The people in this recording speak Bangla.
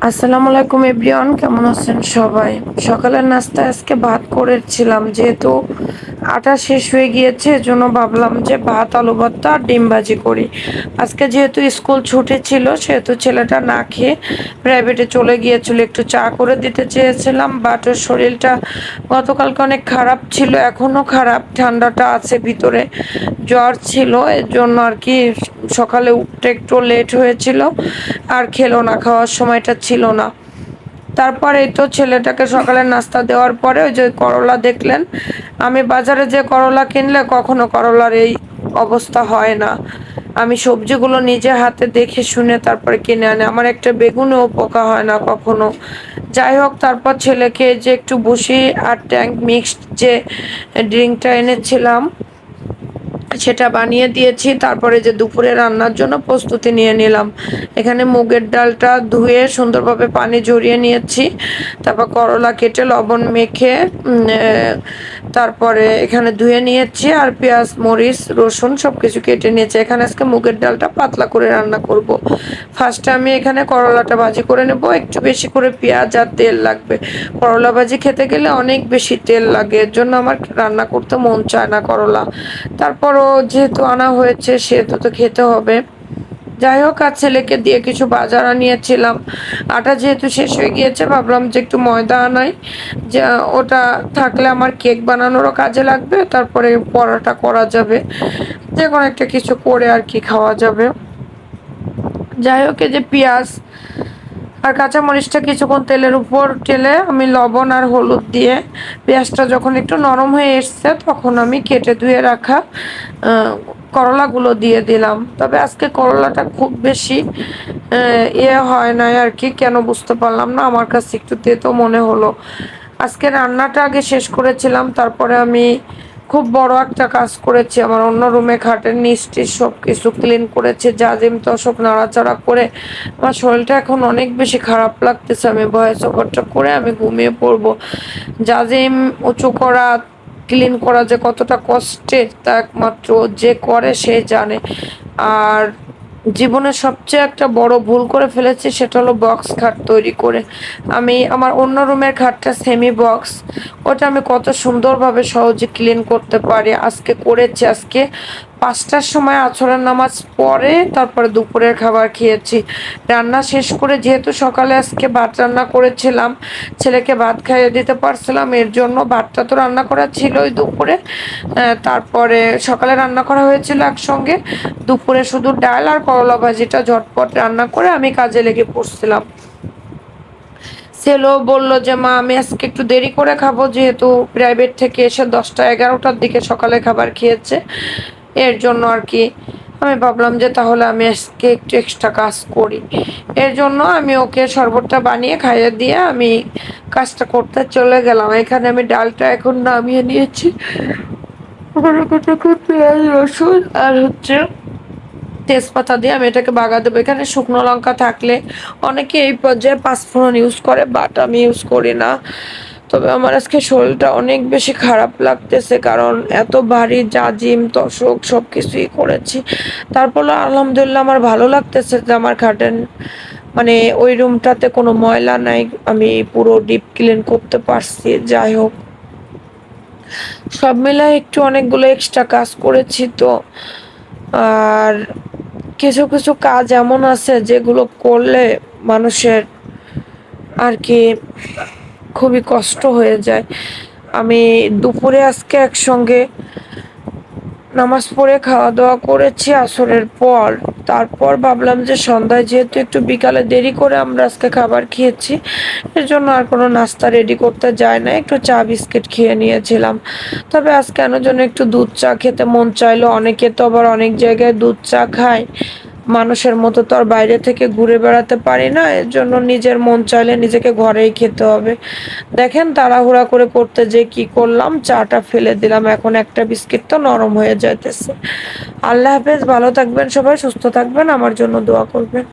আসসালামু আলাইকুম এভরিওয়ান কেমন আছেন সবাই? সকালের নাস্তা আজকে ভাত করেছিলাম যেহেতু আটা শেষ হয়ে গিয়েছে, এজন্য ভাবলাম যে ভাত, আলু ভর্তা আর ডিম ভাজি করি। আজকে যেহেতু স্কুল ছুটি ছিল, সেহেতু ছেলেটা না খেয়ে প্রাইভেটে চলে গিয়েছিল, একটু চা করে দিতে চেয়েছিলাম বাট ওর শরীরটা গতকালকে অনেক খারাপ ছিল, এখনও খারাপ, ঠান্ডাটা আছে ভিতরে, জ্বর ছিল এর জন্য আর কি সকালে উঠতে একটু লেট হয়েছিল, আর খেলো না, খাওয়ার সময়টা ছিল না। তারপরে তো ছেলেটাকে সকালে নাস্তা দেওয়ার পরে ওই যে করলা দেখলেন। আমি বাজারে যে করলা কিনলে কখনো করলার এই অবস্থা হয় না। আমি সবজিগুলো নিজে হাতে দেখে শুনে তারপরে কিনে আনে। আমার একটা বেগুনেও পোকা হয় না কখনো। যাই হোক, তারপর ছেলেকে যে একটু বসি আর ট্যাঙ্ক মিক্সড যে ড্রিঙ্কটা এনেছিলাম সেটা বানিয়ে দিয়েছি। তারপরে যে দুপুরে রান্নার জন্য প্রস্তুতি নিয়ে নিলাম। এখানে মুগের ডালটা ধুয়ে সুন্দরভাবে পানি ঝরিয়ে নিয়েছি। তারপর করলা কেটে লবণ মেখে তারপরে এখানে ধুয়ে নিয়েছি আর পেঁয়াজ, মরিচ, রসুন সব কিছু কেটে নিয়েছি। এখানে আজকে মুগের ডালটা পাতলা করে রান্না করব। ফার্স্টে আমি এখানে করলাটা ভাজি করে নেব। একটু বেশি করে পেঁয়াজ আর তেল লাগবে। করলা ভাজি খেতে গেলে অনেক বেশি তেল লাগে। এর জন্য আমার রান্না করতে মন চায় না করলা। তারপরও যেহেতু আনা হয়েছে, সেহেতু তো খেতে হবে। যাই হোক, আর ছেলেকে দিয়ে কিছু বাজার আনিয়েছিলাম। আটা যেহেতু শেষ হয়ে গিয়েছে, ভাবলাম যে একটু ময়দা আনাই। যে, ওটা থাকলে আমার কেক বানানোরও কাজে লাগবে, তারপরে পরোটা করা যাবে। যে কোনো একটা কিছু করে আর কি খাওয়া যাবে। যাই হোক যে পেঁয়াজ আর কাঁচামরিচটা কিছুক্ষণ তেলের উপর টেলে আমি লবণ আর হলুদ দিয়ে পেঁয়াজটা যখন একটু নরম হয়ে এসছে, তখন আমি কেটে ধুয়ে রাখা করলাগুলো দিয়ে দিলাম। তবে আজকে করলাটা খুব বেশি ইয়ে হয় নাই আর কি, কেন বুঝতে পারলাম না, আমার কাছে একটু তেতো মনে হলো। আজকে রান্নাটা আগে শেষ করেছিলাম, তারপরে আমি খুব বড় একটা কাজ করেছি। আমার অন্য রুমে খাটের নিচটি সব কিছু ক্লিন করেছে, যা যেমতো সব নাড়াচাড়া করে। আমার শরীরটা এখন অনেক বেশি খারাপ লাগতেছে। আমি ভয়েস ওভারটা করে আমি ঘুমিয়ে পড়ব। যেম উঁচু করা ক্লিন করা যে কতটা কষ্টের, তা একমাত্র যে করে সে জানে। আর জীবনে সবচেয়ে একটা বড় ভুল করে ফেলেছি সেটা হলো বক্স খাট তৈরি করে। আমি আমার অন্য রুমের খাটটা সেমি বক্স ওটা আমি কত সুন্দরভাবে সহজে ক্লিন করতে পারি, আজকে করেছি, আজকে পাঁচটার সময় আছরের নামাজ পরে তারপরে দুপুরের খাবার খেয়েছি। রান্না শেষ করে যেহেতু সকালে আজকে ভাত রান্না করেছিলাম, ছেলেকে ভাত খাইয়ে দিতে পারছিলাম, এর জন্য ভাতটা তো রান্না করা ছিলই দুপুরে। তারপরে সকালে রান্না করা হয়েছিল একসঙ্গে। দুপুরে শুধু ডাল আর করলা ভাজিটা ঝটপট রান্না করে আমি কাজে লেগে পড়ছিলাম। সেলো বলল যে, মা, আমি আজকে একটু দেরি করে খাব, যেহেতু প্রাইভেট থেকে এসে দশটা এগারোটার দিকে সকালে খাবার খেয়েছে। এর জন্য আর কি আমি ভাবলাম যে তাহলে আমি আজকে একটু এক্সট্রা কাজ করি। এর জন্য আমি ওকে শরবতটা বানিয়ে খাইয়ে দিয়ে আমি কাজটা করতে চলে গেলাম। এখানে আমি ডালটা এখন নামিয়ে নিয়েছি। পেঁয়াজ, রসুন আর হচ্ছে তেজপাতা দিয়ে আমি এটাকে বাগা দেবো। এখানে শুকনো লঙ্কা থাকলে অনেকে এই পর্যায়ে পাঁচফোড়ন ইউজ করে বাট আমি ইউজ করি না। তবে আমার আজকে শরীরটা অনেক বেশি খারাপ লাগতেছে, কারণ এত ভারী জাজিম তশক সব কিছুই করেছি। তারপর আলহামদুলিল্লাহ আমার ভালো লাগতেছে যে আমার খাটেন মানে ওই রুমটাতে কোনো ময়লা নাই, আমি পুরো ডিপ ক্লিন করতে পারছি, যাই হোক। সব মিলায় একটু অনেকগুলো এক্সট্রা কাজ করেছি তো। আর কিছু কিছু কাজ এমন আছে যেগুলো করলে মানুষের আর কি খুবই কষ্ট হয়ে যায়। আমি দুপুরে আজকে একসঙ্গে নামাজ পড়ে খাওয়া দাওয়া করেছি আসরের পর। তারপর ভাবলাম যে সন্ধ্যায় যেহেতু একটু বিকালে দেরি করে আমরা আজকে খাবার খেয়েছি এর জন্য আর কোনো নাস্তা রেডি করতে যায় না। একটু চা বিস্কিট খেয়ে নিয়েছিলাম। তবে আজ কেন জন্য একটু দুধ চা খেতে মন চাইলো। অনেকে তো আবার অনেক জায়গায় দুধ চা খায়। মানুষের মতো তো আর বাইরে থেকে ঘুরে বেড়াতে পারি না এর জন্য নিজের মন চাইলে নিজেকে ঘরেই খেতে হবে। দেখেন তাড়াহুড়া করে করতে যে কি করলাম, চাটা ফেলে দিলাম, এখন একটা বিস্কিট তো নরম হয়ে যাইতেছে। আল্লাহ হাফেজ, ভালো থাকবেন সবাই, সুস্থ থাকবেন, আমার জন্য দোয়া করবেন।